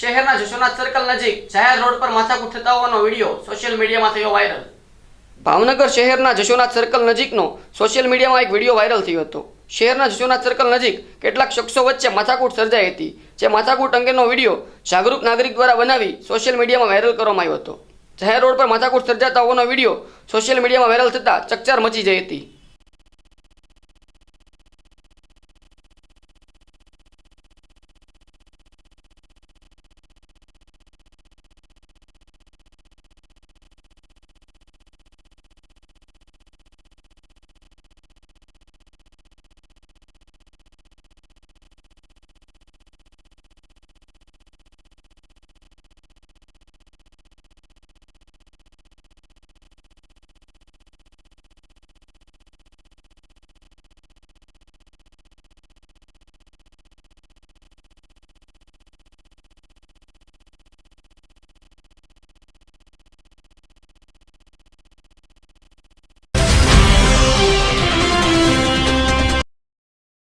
શહેરના જશોનાથ સર્કલ નજીક જાહેર રોડ પર માથાકૂટ થતા હોવાનો વીડિયો સોશિયલ મીડિયામાં થયો વાયરલ ભાવનગર શહેરના જશોનાથ સર્કલ નજીકનો સોશિયલ મીડિયામાં એક વીડિયો વાયરલ થયો હતો. શહેરના જશોનાથ સર્કલ નજીક કેટલાક શખ્સો વચ્ચે માથાકૂટ સર્જાઈ હતી, જે માથાકૂટ અંગેનો વીડિયો જાગૃત નાગરિક દ્વારા બનાવી સોશિયલ મીડિયામાં વાયરલ કરવામાં આવ્યો હતો. જાહેર રોડ પર માથાકૂટ સર્જાતા હોવાનો વીડિયો સોશિયલ મીડિયામાં વાયરલ થતાં ચકચાર મચી જઈ હતી.